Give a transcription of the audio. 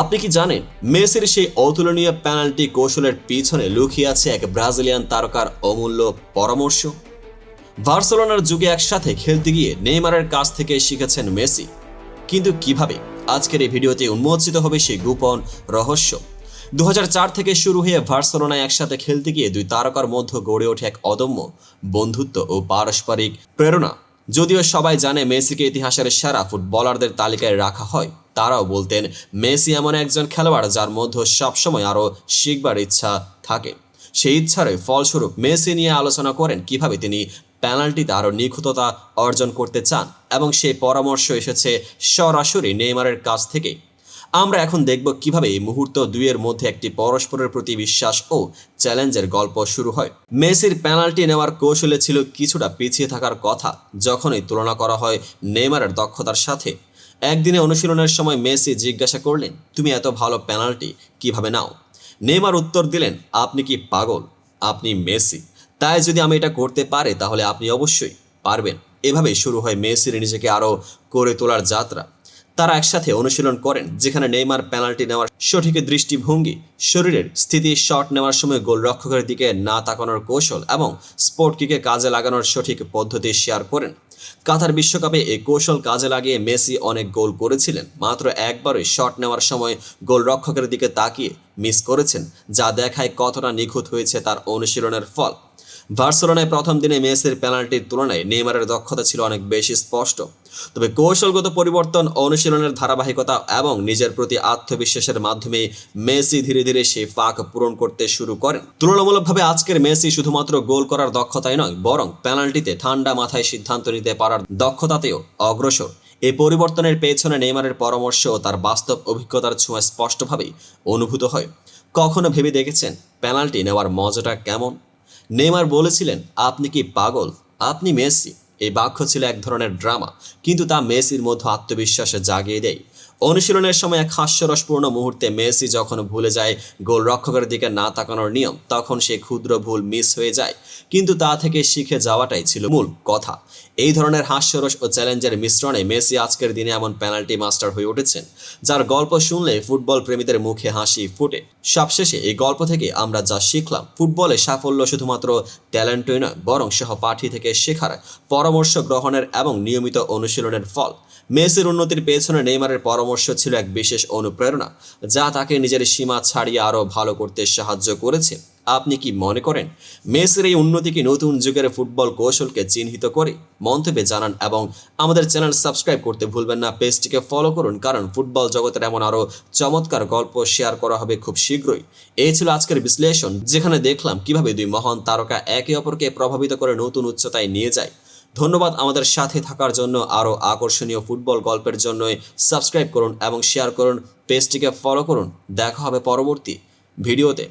আপনি কি জানেন, মেসির সেই অতুলনীয় পেনাল্টি কৌশলের পিছনে লুকিয়ে আছে এক ব্রাজিলিয়ান তারকার অমূল্য পরামর্শ? বার্সেলোনার যুগে একসাথে খেলতে গিয়ে নেইমারের কাছ থেকে শিখেছেন মেসি। কিন্তু কীভাবে? আজকের এই ভিডিওতে উন্মোচিত হবে সেই গোপন রহস্য। দু হাজার চার থেকে শুরু হয়ে বার্সেলোনায় একসাথে খেলতে গিয়ে দুই তারকার মধ্যে গড়ে ওঠে এক অদম্য বন্ধুত্ব ও পারস্পরিক প্রেরণা। যদিও সবাই জানে মেসিকে ইতিহাসের সেরা ফুটবলারদের তালিকায় রাখা হয়, তারাও বলতেন মেসি এমন একজন খেলোয়াড় যার মধ্যে সবসময় আরও শিখবার ইচ্ছা থাকে। সেই ইচ্ছারই ফলস্বরূপ মেসি নিয়ে আলোচনা করেন কীভাবে তিনি পেনাল্টিতে আরও নিখুঁততা অর্জন করতে চান এবং সেই পরামর্শ এসেছে সরাসরি নেইমারের কাছ থেকে। আমরা এখন দেখব কীভাবে এই মুহূর্ত দুইয়ের মধ্যে একটি পরস্পরের প্রতি বিশ্বাস ও চ্যালেঞ্জের গল্প শুরু হয়। মেসির পেনাল্টি নেওয়ার কৌশলে ছিল কিছুটা পিছিয়ে থাকার কথা, যখনই তুলনা করা হয় নেইমারের দক্ষতার সাথে। একদিনে অনুশীলনের সময় মেসি জিজ্ঞাসা করলেন, তুমি এত ভালো পেনাল্টি কীভাবে নাও? নেইমার উত্তর দিলেন, আপনি কি পাগল? আপনি মেসি। তাই যদি আমি এটা করতে পারে, তাহলে আপনি অবশ্যই পারবেন। এভাবে শুরু হয় মেসির নিজেকে আরও করে তোলার যাত্রা। তারা একসাথে অনুশীলন করেন, যেখানে নেইমার পেনাল্টি নেওয়ার সঠিক দৃষ্টিভঙ্গি, শরীরের স্থিতি শট নেওয়ার সময় গোলরক্ষকের দিকে না তাকানোর কৌশল এবং স্পোর্ট কিকে কাজে লাগানোর সঠিক পদ্ধতি শেয়ার করেন। কাতার বিশ্বকাপে এই কৌশল কাজে লাগিয়ে মেসি অনেক গোল করেছিলেন, মাত্র একবারই শট নেওয়ার সময় গোলরক্ষকের দিকে তাকিয়ে মিস করেছেন, যা দেখায় কতটা নিখুঁত হয়েছে তার অনুশীলনের ফল। বার্সেলোনায় প্রথম দিনে মেসির পেনাল্টির তুলনায় নেইমারের দক্ষতা ছিল অনেক বেশি স্পষ্ট। তবে কৌশলগত পরিবর্তন, অনুশীলনের ধারাবাহিকতা এবং নিজের প্রতি আত্মবিশ্বাসের মাধ্যমে মেসি ধীরে ধীরে সেই ফাঁক পূরণ করতে শুরু করেন। তুলনামূলকভাবে আজকের মেসি শুধুমাত্র গোল করার দক্ষতাই নয়, বরং পেনাল্টিতে ঠান্ডা মাথায় সিদ্ধান্ত নিতে পারার দক্ষতাতেও অগ্রসর। এই পরিবর্তনের পেছনে নেইমারের পরামর্শ ও তার বাস্তব অভিজ্ঞতার ছোঁয়া স্পষ্টভাবেই অনুভূত হয়। কখনো ভেবে দেখেছেন পেনাল্টি নেওয়ার মজাটা কেমন? নেইমার বলেছিলেন, আপনি কি পাগল? আপনি মেসি। এই বাক্য ছিল এক ধরনের ড্রামা, কিন্তু তা মেসির মধ্যে আত্মবিশ্বাসে জাগিয়ে দেয়। অনুশীলনের সময় এক হাস্যরসপূর্ণ মুহূর্তে মেসি যখন ভুলে যায় গোলরক্ষকের দিকে না তাকানোর নিয়ম, তখন সে ক্ষুদ্র ভুল মিস হয়ে যায়। কিন্তু তা থেকে শিখে যাওয়াটাই ছিল মূল কথা। এই ধরনের হাস্যরস ও চ্যালেঞ্জের মিশ্রণে মেসি আজকের দিনে এমন পেনাল্টি মাস্টার হয়ে উঠেছেন, যার গল্প শুনলে ফুটবল প্রেমীদের মুখে হাসি ফুটে। সবশেষে এই গল্প থেকে আমরা যা শিখলাম, ফুটবলে সাফল্য শুধুমাত্র ট্যালেন্টই নয়, বরং সহপাঠী থেকে শেখার পরামর্শ গ্রহণের এবং নিয়মিত অনুশীলনের ফল। মেসির উন্নতির পেছনে নেইমারের পরামর্শ ছিল এক বিশেষ অনুপ্রেরণা, যা তাকে নিজের সীমা ছাড়িয়ে আরও ভালো করতে সাহায্য করেছে। আপনি কি মনে করেন, মেসির এই উন্নতি কি নতুন যুগের ফুটবল কৌশলকে চিহ্নিত করে? মন্তব্যে জানান এবং আমাদের চ্যানেল সাবস্ক্রাইব করতে ভুলবেন না, পেজটিকে ফলো করুন, কারণ ফুটবল জগতের এমন আরও চমৎকার গল্প শেয়ার করা হবে খুব শীঘ্রই। এই ছিল আজকের বিশ্লেষণ, যেখানে দেখলাম কীভাবে দুই মহান তারকা একে অপরকে প্রভাবিত করে নতুন উচ্চতায় নিয়ে যায়। ধন্যবাদ আমাদের সাথে থাকার জন্য। আরও আকর্ষণীয় ফুটবল গল্পের জন্যই সাবস্ক্রাইব করুন এবং শেয়ার করুন। পেজটিকে ফলো করুন। দেখা হবে পরবর্তী ভিডিওতে।